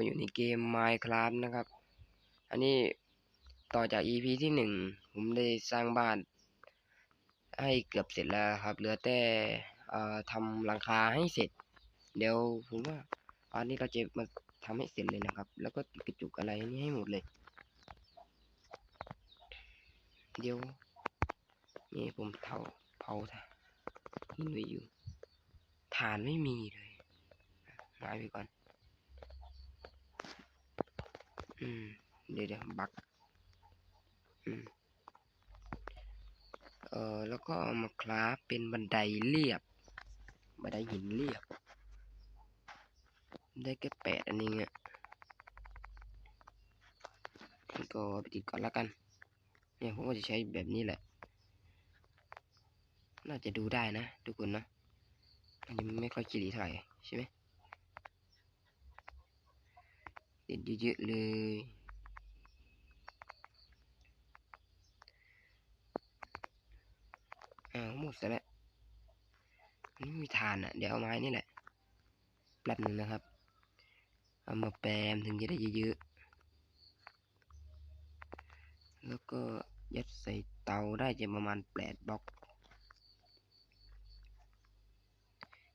ก็อยู่ในเกม Minecraft นะครับ อันนี้ต่อจาก EP ที่หนึ่งผมได้สร้างบ้าน ให้เกือบเสร็จแล้วครับ เหลือแต่ทำหลังคาให้เสร็จ เดี๋ยวผมว่าอันนี้เราจะมาทำให้เสร็จเลยนะครับ แล้วก็กระจุกอะไรนี่ให้หมดเลย เดี๋ยวนี่ผมเผาเผาหินไว้อยู่ฐานไม่มีเลยหายไปก่อน อืมเดี๋ยวเดี๋ยวบักอืมเอ่อแล้วก็เอามาคราฟเป็นบันไดเรียบ บันไดหินเรียบ ได้แค่แปดอันนี้อะแล้วก็ไปติดก่อนแล้วกัน เนี่ยผมก็จะใช้แบบนี้แหละ น่าจะดูได้นะทุกคนนะอันนี้มันไม่ค่อยจิริเท่าไหร่ใช่ไหม เด็ดเยอะๆเลยอ้าวหมดซะแล้วนี่มีฐานอะ เดี๋ยวเอาไม้นี่แหละแป๊บหนึ่งนะครับ เอามาแปมถึงจะได้เยอะๆ แล้วก็ยัดใส่เตาได้จะประมาณแปดบล็อก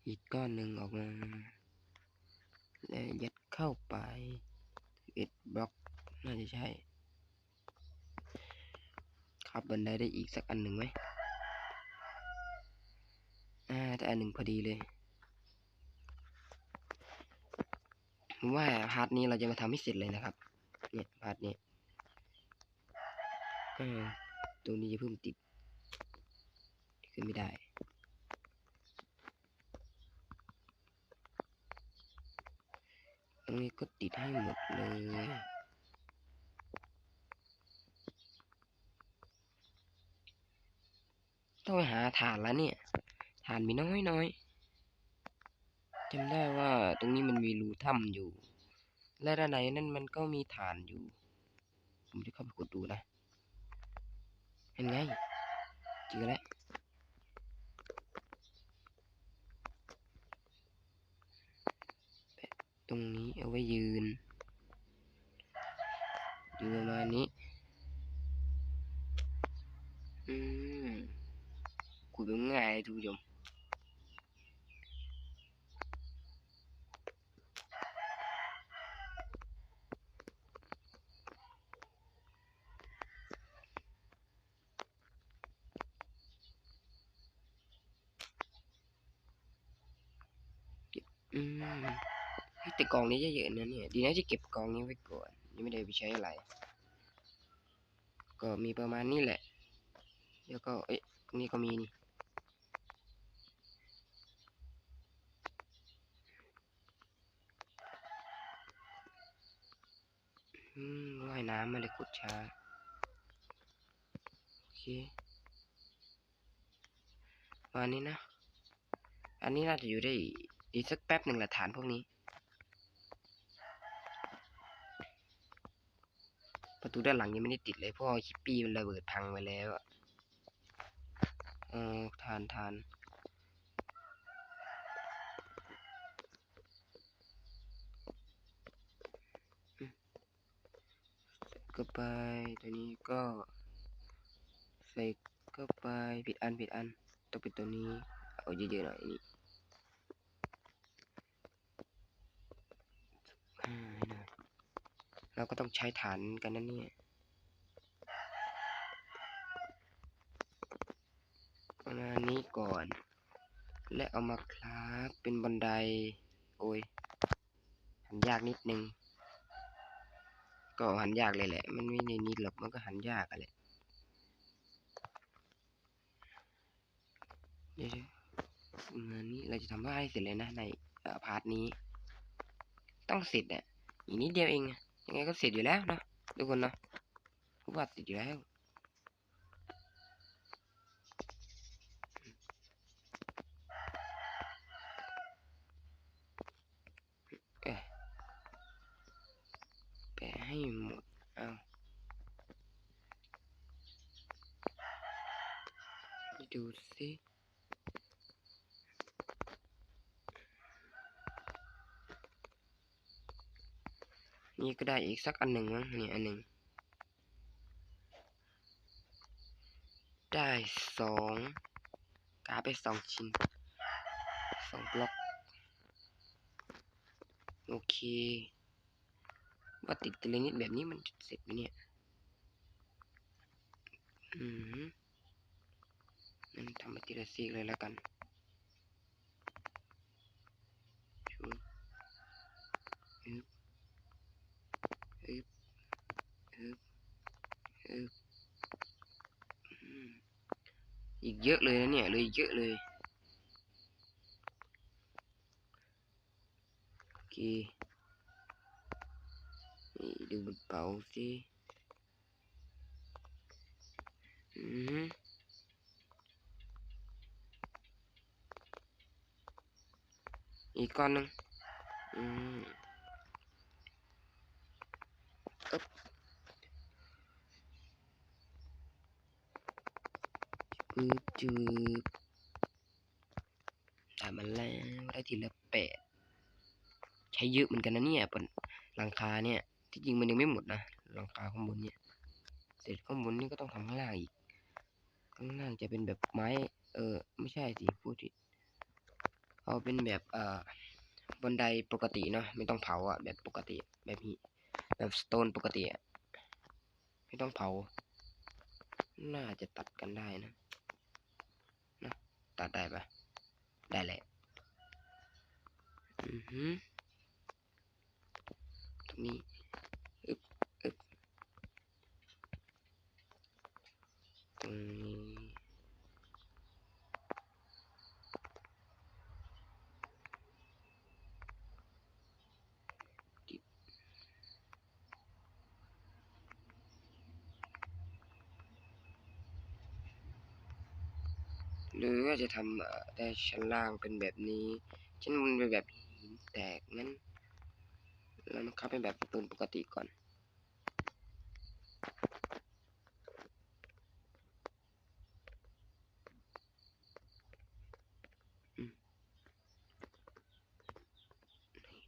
อีกก้อนหนึ่งออกมา แล้วยัดเข้าไป เอ็ดบล็อกน่าจะใช่ ครับบันไดได้อีกสักอันหนึ่งไหมอ่าแต่อันหนึ่งพอดีเลยผมว่าพาร์ทนี้เราจะมาทำให้เสร็จเลยนะครับ เนี่ยพาร์ทนี้อ่าตรงนี้จะเพิ่มติด ขึ้นไม่ได้ ตรงนี้ก็ติดให้หมดเลยต้องไปหาฐานแล้วเนี่ย ฐานมีน้อยน้อยจำได้ว่าตรงนี้มันมีรูถ้ำอยู่ และด้านในนั่นมันก็มีฐานอยู่ ผมจะเข้าไปกดดูนะ เห็นไงเจอแล้ว ตรงนี้เอาไว้ยืนอยู่ประมาณนี้ อืมขุดแบบง่ายทุกผู้ชมอืม เฮ้ย แต่กองนี้เยอะๆนะเนี่ยดีนะที่เก็บกองนี้ไว้ก่อนยังไม่ได้ไปใช้อะไร ก็มีประมาณนี้แหละ แล้วก็เอ๊ะนี้ก็มีนี่ว่ายน้ำมาเลยกดช้า โอเคประมาณนี้นะ อันนี้น่าจะอยู่ได้อีกสักแป๊บหนึ่งแหละฐานพวกนี้ ประตูด้านหลังยังไม่ได้ติดเลยเพราะว่าคิปปี้มันระเบิดพังไปแล้วอะเออทานทานก็ไปตัวนี้ก็ใส่ก็ไปผิดอันผิดอันต้องเป็นตัวนี้ เอาเยอะๆหน่อยนี่อ่าหน่อย เราก็ต้องใช้ฐานกันนะเนี่ยประมาณนี้ก่อน และเอามาคราฟเป็นบันได โอ้ยหันยากนิดนึง ก็หันยากเลยแหละ มันไม่ในนี้หรอกมันก็หันยากอะแหละเดี๋ยวๆประมาณนี้เราจะทำให้เสร็จเลยนะในพาร์ทนี้ ต้องเสร็จอะอีกนิดเดียวเองอะ ยังไงก็เสร็จอยู่แล้วเนอะทุกคนเนาะผมว่าเสร็จอยู่แล้วเอ้ยแปะให้หมดเอาดูสิ นี่ก็ได้อีกสักอันหนึ่งมั้งนี่อันหนึ่งได้สองกาไปสองชิ้นสองบล็อก โอเคว่าติดทีละนิดแบบนี้มันจะเสร็จไหมเนี่ย อืมนั่นทำมาทีละซีกเลยแล้วกันชุบอึบอึบอึบอึบอืม อีกเยอะเลยนะเนี่ยเลยเยอะเลยโอเคนี่ดูบนเป๋าสิอืมอีกก้อนหนึ่งอืมอึ๊บ จืบจืบได้มาแล้วได้ทีละแปดใช้เยอะเหมือนกันนะเนี่ยบนหลังคาเนี่ย ที่จริงมันยังไม่หมดนะหลังคาข้างบนเนี่ย เสร็จข้างบนนี่ก็ต้องทำข้างล่างอีก ข้างล่างจะเป็นแบบไม้ เออ ไม่ใช่สิพูดผิดเอาเป็นแบบเอ่อบันไดปกติเนาะไม่ต้องเผาอะแบบปกติแบบนี้แบบสโตนปกติอะไม่ต้องเผา น่าจะตัดกันได้นะ ตัดได้ปะได้แหละอือหือตรงนี้อึบอึบตรงนี้ หรือว่าจะทำเอ่อได้ชั้นล่างเป็นแบบนี้ชั้นบนเป็นแบบหินแตกงั้นแล้วมันเข้าเป็นแบบสโตนปกติก่อน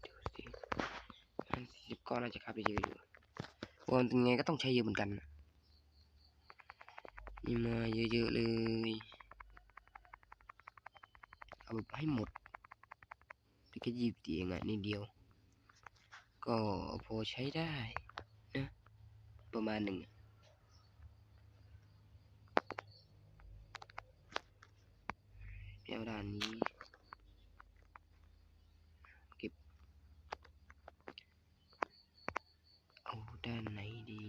ดูสิพันสี่สิบก้อนน่าจะคับไปเยอะอยู่วันยังไงก็ต้องใช้เยอะเหมือนกันนี่มาเยอะๆเลย เอาแบบให้หมดแต่แค่ยีบเตียงอะนิดเดียว ก็พอใช้ได้นะประมาณหนึ่งอะเดี๋ยวด้านนี้ เก็บ เอาด้านไหนดี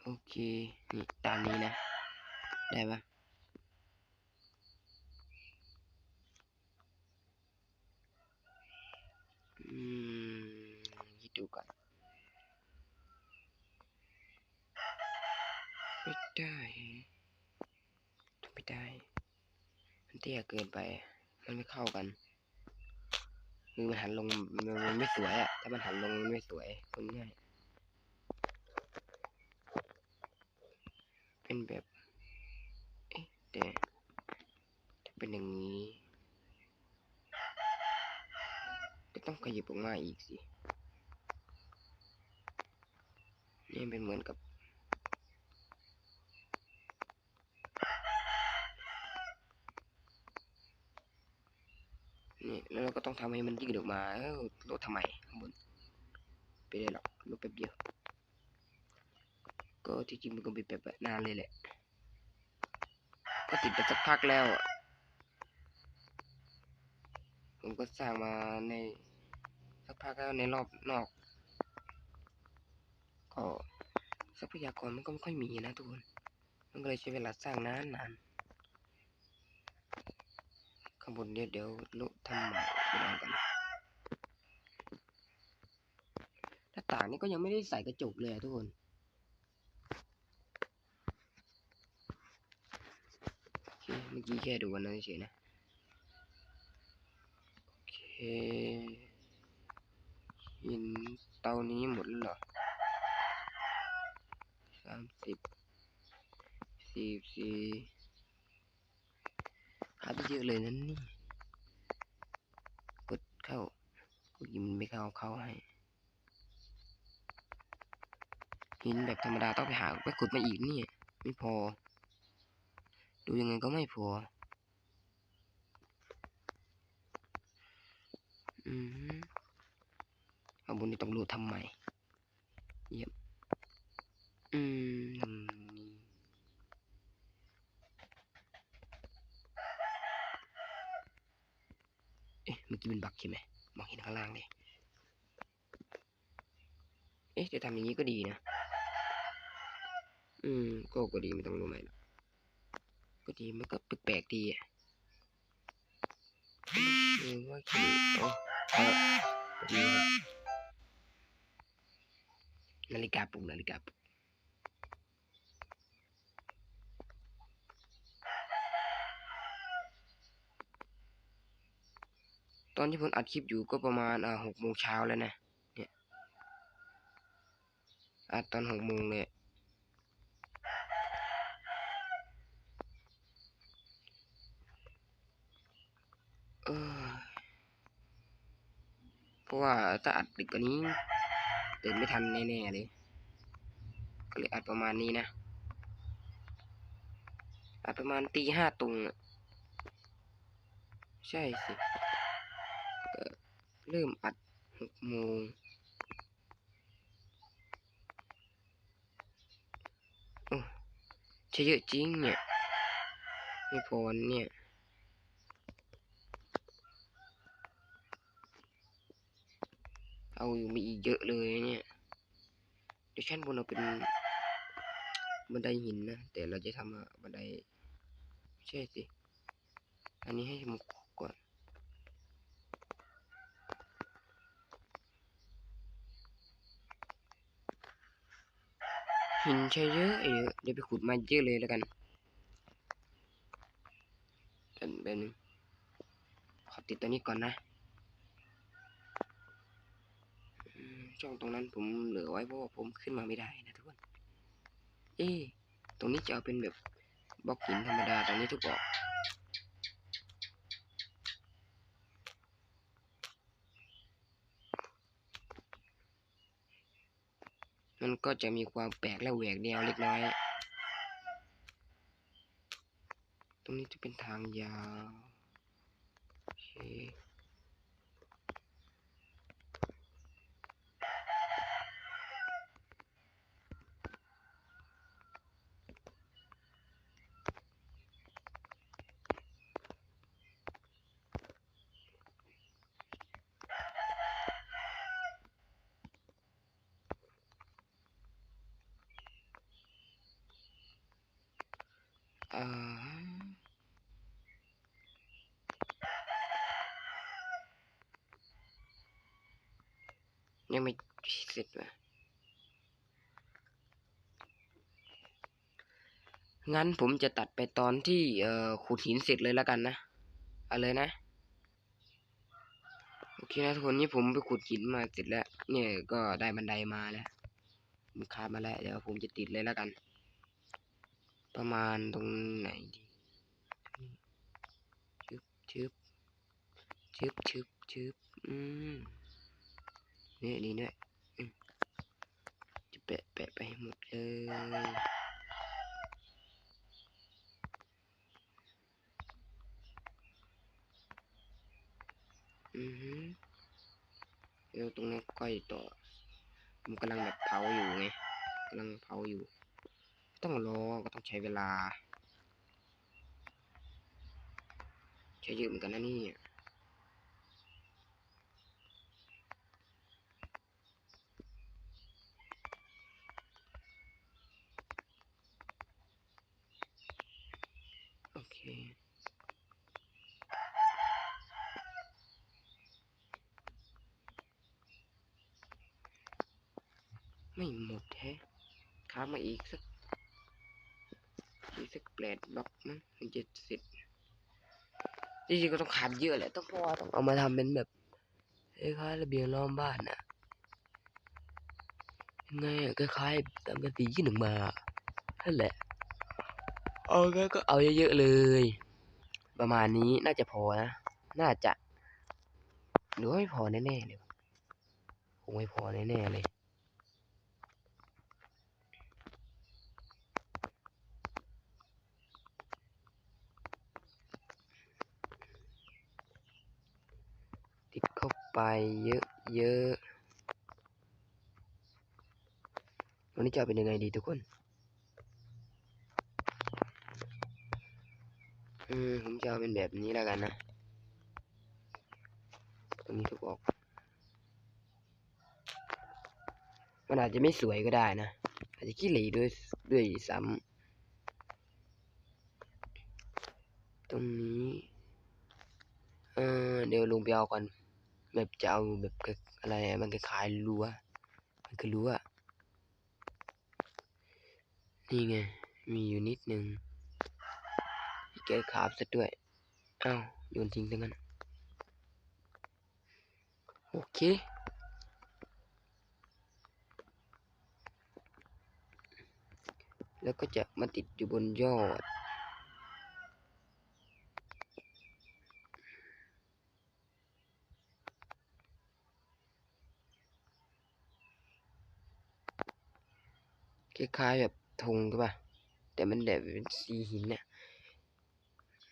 โอ เคนี่ด้านนี้นะ ได้ปะอืมคิดดูก่อนไม่ได้ไม่ได้ มันเตี้ยเกินไป มันไม่เข้ากันคือมันหันลงมันไม่สวยอะถ้ามันหันลงมันไม่สวยคนง่าย เป็น แบบเอ๊ะแต่ถ้าเป็นอย่างนี้ก็ต้องขยับออกมาอีกสินี่เป็นเหมือนกับนี่แล้วเราก็ต้องทำให้มันยืดออกมาเออลดทำไมข้างบนไปได้หรอกลดแป๊บเดียว ก็จริงๆมันก็เป็นแบบนานเลยแหละ ก็ติดไปสักพักแล้วอะ ผมก็สร้างมาในสักพักแล้วในรอบนอก ก็ทรัพยากรมันก็ไม่ค่อยมีนะทุกคน มันก็เลยใช้เวลาสร้างนานนานข้างบนเดี๋ยวเดี๋ยวลุทำใหม่ไปลองกันหน้าต่างนี่ก็ยังไม่ได้ใส่กระจกเลยทุกคน โอเคเมื่อกี้แค่ดูกันนะเฉยนะ โอเคหินเตานี้หมดแล้วเหรอสามสิบสี่สี่ดไปเยอะเลยนั่นนี่กดเข้ากดยิงมันไม่เข้าเข้าให้หินแบบธรรมดาต้องไปหาไปขุดมาอีกนี่ ไม่พอ ดูยังไงก็ไม่พอ อืมข้าบนนี่ต้องรูดทำไมเยี่ยมอืมทำนี้เอ๊ะเมื่อกี้เป็นบักใช่ไหมมองเห็นข้างล่างเลยเอ๊ะจะทำอย่างนี้ก็ดีนะ อืม ก็ก็ดีไม่ต้องรู้ไหมหรอก ก็ดีมันก็แปลกๆดีอะเออว่าขี้อ๋อครับดีนาฬิกาปลุกนาฬิกาปลุกตอนที่ผมอัดคลิปอยู่ก็ประมาณอ่าหกโมงเช้าแล้วนะ เนี่ย อัดตอนหกโมงเลย เออเพราะว่า ถ้าอัดดึกกว่านี้ตื่นไม่ทันแน่ๆเลยก็เลยอัดประมาณนี้นะอัดประมาณตีห้าตรงอะใช่สิก็เริ่มอัดหกโมงโอ้ใช่เยอะจริงเนี่ยไม่พอเนี่ย เอาอยู่มีอีกเยอะเลยเนี่ยเดี๋ยวชั้นบนเราเป็นบันไดหินนะ แต่เราจะทำบันไดใช่สิ อันนี้ให้มันก่อนหินใช่เยอะเยอะเดี๋ยวไปขุดมาเยอะเลยแล้วกันเป็นเป็นงขอติดตัวนี้ก่อนนะ อืม ช่องตรงนั้นผมเหลือไว้เพราะว่าผมขึ้นมาไม่ได้นะทุกคน เอ๊ะตรงนี้จะเอาเป็นแบบบล็อกหินธรรมดาตรงนี้ทุกบอกมันก็จะมีความแปลกและแหวกแนวเล็กน้อย ตรงนี้จะเป็นทางยาวโอเค อ่า ยังไม่เสร็จว่ะงั้นผมจะตัดไปตอนที่เอ่อขุดหินเสร็จเลยแล้วกันนะเอาเลยนะโอเคนะทุกคนนี่ผมไปขุดหินมาเสร็จแล้ว เนี่ยก็ได้บันไดมาแล้วผมคาบมาแล้วเดี๋ยวผมจะติดเลยแล้วกัน ประมาณตรงไหนดีชึบชึบชึบชึบชึบอืม นี่ยนี่เนี่ยจะแปะแปะไปให้หมดเลยอือฮึเดี๋ยวตรงนั้ก้อยต่อผมกำลังแบบเผาอยู่ไงกำลังเผาอยู่ ต้องรอก็ต้องใช้เวลา ใช้เยอะเหมือนกันนะนี่ยโอเค ไม่หมดแฮะค้ามาอีกสัก อีกสักแปดบล็อกมั้งถึงจะเสร็จ จริงๆก็ต้องขาดเยอะแหละต้องเพราะว่าต้องเอามาทำเป็นแบบคล้ายๆระเบียงล้อมบ้านน่ะยังไงคล้ายๆตามกันสีที่หนึ่งมานั่นแหละเอางั้นก็เอาเยอะๆเลย ประมาณนี้น่าจะพอนะน่าจะหรือว่าไม่พอแน่ๆเลยคงไม่พอแน่ๆเลย ดเข้าไปเยอะเยอะวันนี้จะเอาเป็นยังไงดีทุกคน อืมผมจะเอาเป็นแบบนี้แล้วกันนะ ตรงนี้ทุกออก มันอาจจะไม่สวยก็ได้นะ อาจจะขี้เหร่ด้วยด้วยซ้ำตรงนี้ เออเดี๋ยวลุงไปเอาก่อน แบบจะเอาแบบอะไรอะมันคล้ายๆรั้วมันคือรั้วนี่ไง มีอยู่นิดนึงแกขาบซะด้วยอ้าวโยนทิ้งทั้งนั้นโอเคแล้วก็จะมาติดอยู่บนยอด คล้ายๆแบบธงใช่ป่ะ แต่มันแบบเป็นสีหินเนี่ย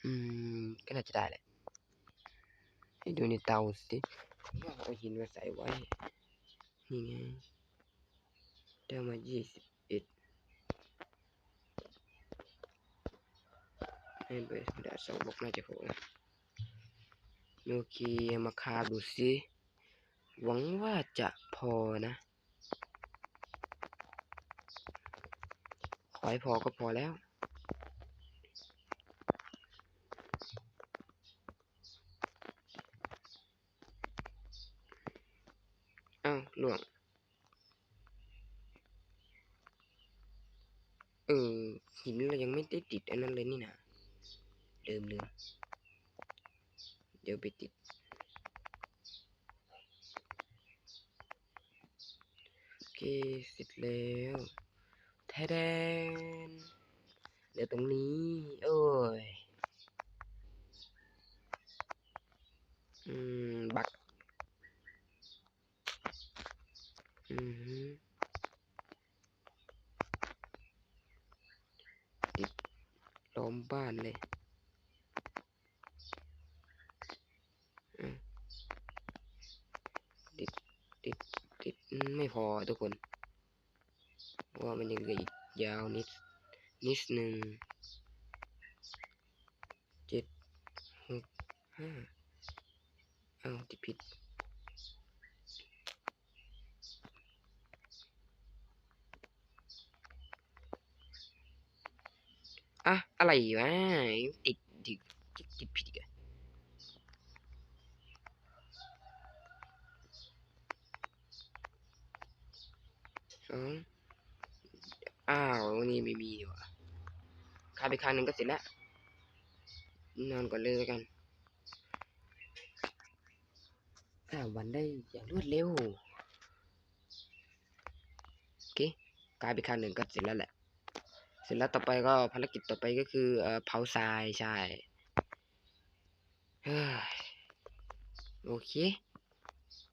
อืม ก็น่าจะได้แหละให้ดูในเตาสิว่าเอาหินมาใส่ไว้ นี่ไงได้มายี่สิบเอ็ดให้ไปดาสองบล็อกน่าจะพอนะโอเคมาคาบดูสิ หวังว่าจะพอนะ ขอให้พอก็พอแล้ว อ้าวหลวง เออหินเรายังไม่ได้ติดอันนั้นเลยนี่นะลืมลืมเดี๋ยวไปติด โอเคเสร็จแล้ว แทแดนเดี๋ยวตรงนี้ โอ้ย อืม บัก อือหือติดล้อมบ้านเลยอืมติด ติด ติด ไม่พอทุกคน ว่ามันยังเหลืออีกยาวนิดนิดหนึ่งเจ็ดหกห้าเอ้าติดผิดอะอะไรวะติดติดติดติดผิดอีกอะสองอ้าวนี่ไม่มีดีกว่า คาไปคางหนึ่งก็เสร็จแล้ว นอนก่อนเลยแล้วกันสามวันได้อย่างรวดเร็ว โอเคกลายไปคางหนึ่งก็เสร็จแล้วแหละ เสร็จแล้วต่อไปก็ภารกิจต่อไปก็คือเอ่อเผาทรายใช่เฮ้ยโอเค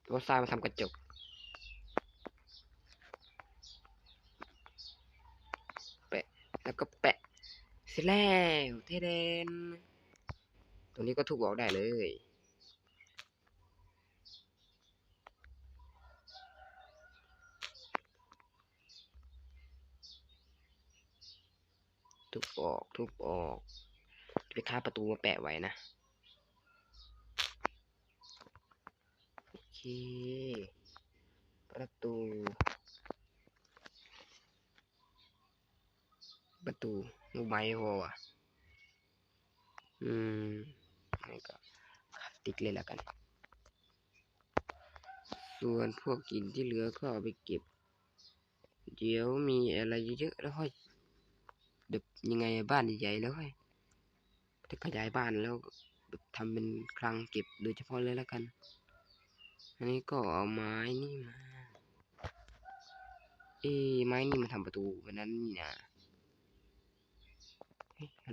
เผาทรายมาทำกระจกแปะ แล้วก็แปะ ร็จแล้วเทเดนตรงนี้ก็ทุบออกได้เลยทุบออกทุบออกไปค้าประตูมาแปะไว้นะ โอเค ประตู ประตู มูไม้พอว่ะ อืมนี่ก็ติ๊กเลยแล้วกัน ส่วนพวกกินที่เหลือก็เอาไปเก็บ เดี๋ยวมีอะไรเยอะๆแล้วค่อยแบบยังไงอะบ้านใหญ่ๆแล้วค่อยจะขยายบ้านแล้วแบบทำเป็นคลังเก็บโดยเฉพาะเลยแล้วกัน อันนี้ก็เอาไม้นี่มา เอ้ไม้นี่มาทำประตูวันนั้นนี่นะเฮ้ย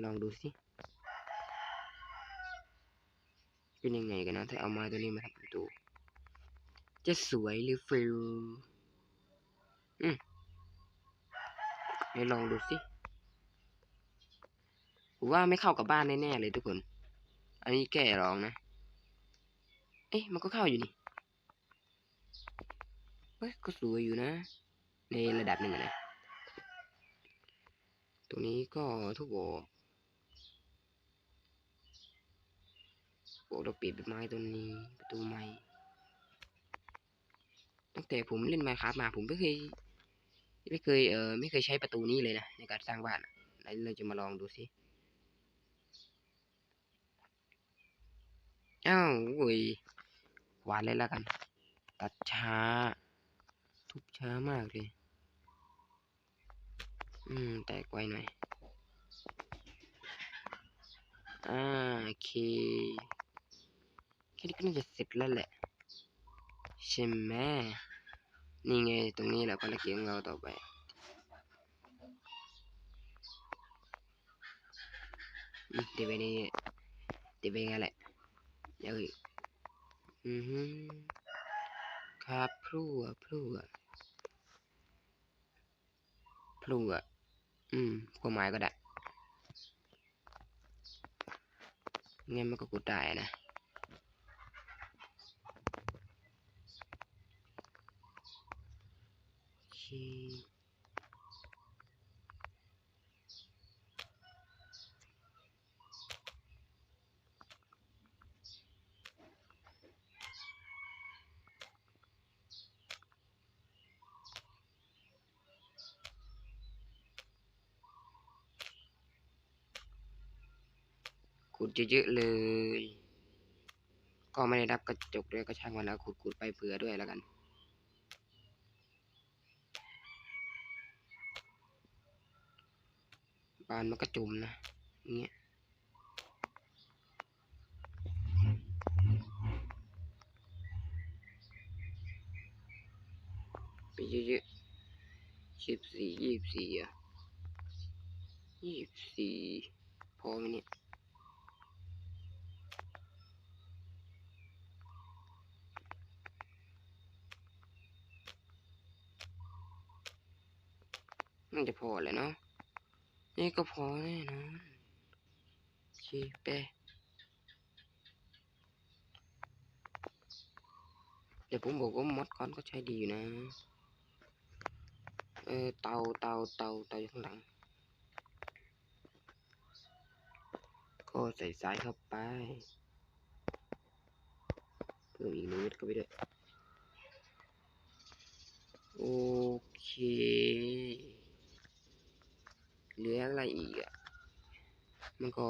ลองดูสิเป็นยังไงกันนะ ถ้าเอาม้ตัวนี้มาทำประตู จะสวยหรือฟิลอืมให้ลองดูสิผมว่าไม่เข้ากับบ้านแน่ๆเลยทุกคน อันนี้แก่ลองนะ เอ๊ะ มันก็เข้าอยู่นี่ เฮ้ย ก็สวยอยู่นะ ในระดับหนึ่งนะ ตรงนี้ก็ทุกโบอกโอ้เราปลี่ยนเป็นไม้ตัวนี้ ประตูไม้ตั้งแต่ผมเล่นไมค์ครับมาผมไม่เคยไม่เคยเออไม่เคยใช้ประตูนี้เลยนะในการสร้างบ้านเราจะมาลองดูสิอ้าวอุ้ยวานเลยแล้วกัน ตัดช้า ทุบช้ามากเลย อืม แตกไวหน่อยอ่าโอเคแค่นี้ก็น่าจะเสร็จแล้วแหละ ใช่ไหมนี่ไง ตรงนี้แหละภารกิจของเราต่อไปเดี๋ยวไปนี่เดี๋ยวไปงั้นแหละเดี๋ยวอีกอือฮึครับพลัวพลั่วพลั่ว อืมความหมายก็ได้งั้นมันก็กดได้นะ โอ เยอะๆเลย ก็ไม่ได้รับกระจกด้วยก็ช่างมันแล้วขุดๆไปเผื่อด้วยแล้วกันบานมันก็จุ่มนะเงี้ยไปเยอะๆสิบสี่ยี่สิบสี่อะยี่สิบสี่พอไหมเนี่ย จะพอแหละเนาะนี่ก็พอแน่นอนโอเคไปเดี๋ยวผมบอกว่ามอดคอนก็ใช้ดีอยู่นะ เออเตาเตาเตาเตาอยู่ข้างหลัง ก็ใส่สายเข้าไป เพิ่มอีกหนึ่งเม็ดเข้าไปด้วยโอเค เหลืออะไรอีกอะ มันก็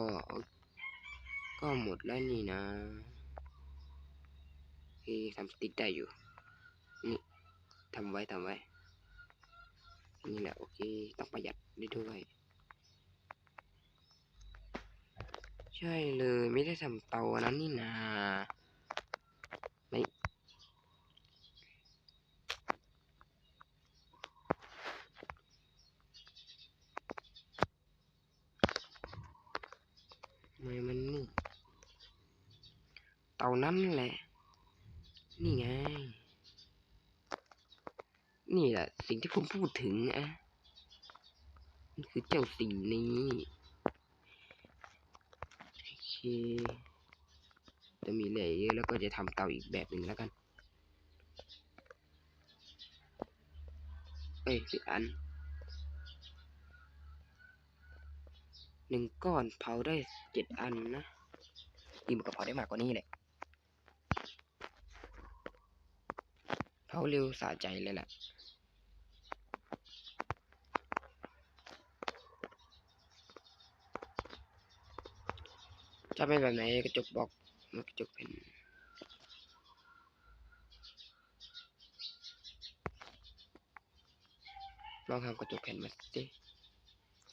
ก็หมดแล้วนี่นะโอเคทำสติ๊กได้อยู่ นี่ทำไว้ทำไว้ นี่แหละโอเค ต้องประหยัดได้ด้วยใช่เลยไม่ได้ทำเตานั้นนี่นาม่ ไม่มันนี่ เตานั้นแหละ นี่ไง นี่แหละ สิ่งที่ผมพูดถึงอะมันคือเจ้าสิ่งนี้ โอเค จะมีเหลยเยอะแล้วก็จะทำเตาอีกแบบหนึ่งแล้วกัน เอ้ยสิอันหนึ่งก้อนเผาได้เจ็ดอันนะจริงมันก็เผาได้มากกว่านี้แหละ เผาเร็วสะใจเลยแหละจะเป็นแบบไหนกระจกบอกกระจกเป็นลองทำกระจกแผ่นมาสิ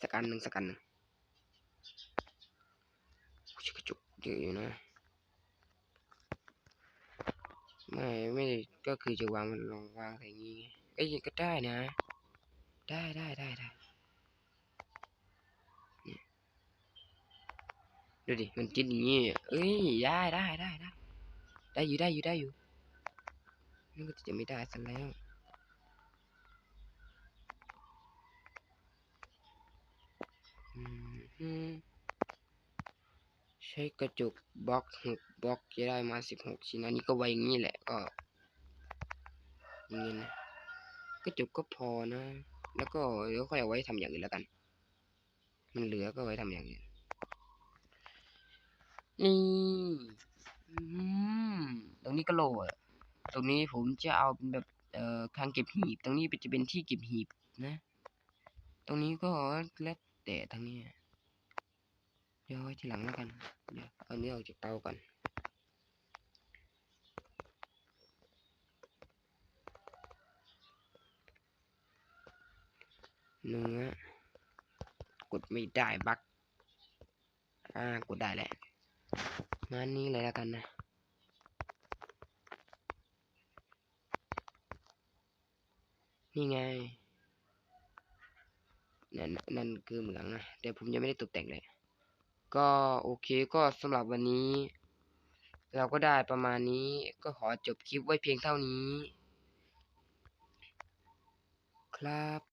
สักอันหนึ่งสักอันหนึ่งกระจกเยอะอยู่นะ ไม่ไม่ก็คือจะวางมันลงวางอะไรอย่างงี้ไอ้ยังก็ได้นะ ได้ได้ได้ได้ดูดิมันจิ้นอย่างงี้เอ้ยได้ได้ได้ได้ได้อยู่ได้อยู่ได้อยู่นี่ก็จะไม่ได้ซะแล้วอืม ใช้กระจกบล็อกหกบล็อกจะได้มาสิบหกชิ้นอันนี้ก็ไว้อย่างนี้แหละก็อย่างนี้นะกระจกก็พอนะ แล้วก็เดี๋ยวค่อยเอาไว้ทำอย่างอื่นแล้วกัน มันเหลือก็ไว้ทำอย่างอื่นนี่ตรงนี้ก็โหลอะตรงนี้ผมจะเอาเป็นแบบเอ่อทางเก็บหีบ ตรงนี้จะเป็นที่เก็บหีบนะ ตรงนี้ก็แล้วแต่ทางนี้ ดี๋ยวไว้ทีหลังแล้วกัน เดี๋ยวเอาเนื้อออกจากเตาก่อนเนื้อกดไม่ได้บักอ่ากดได้แหละงั้นนี้เลยแล้วกันนะนี่ไงนั่นนั่นคือเหมืองนะแต่ผมยังไม่ได้ตกแต่งเลย ก็โอเคก็สำหรับวันนี้ เราก็ได้ประมาณนี้ก็ขอจบคลิปไว้เพียงเท่านี้ ครับ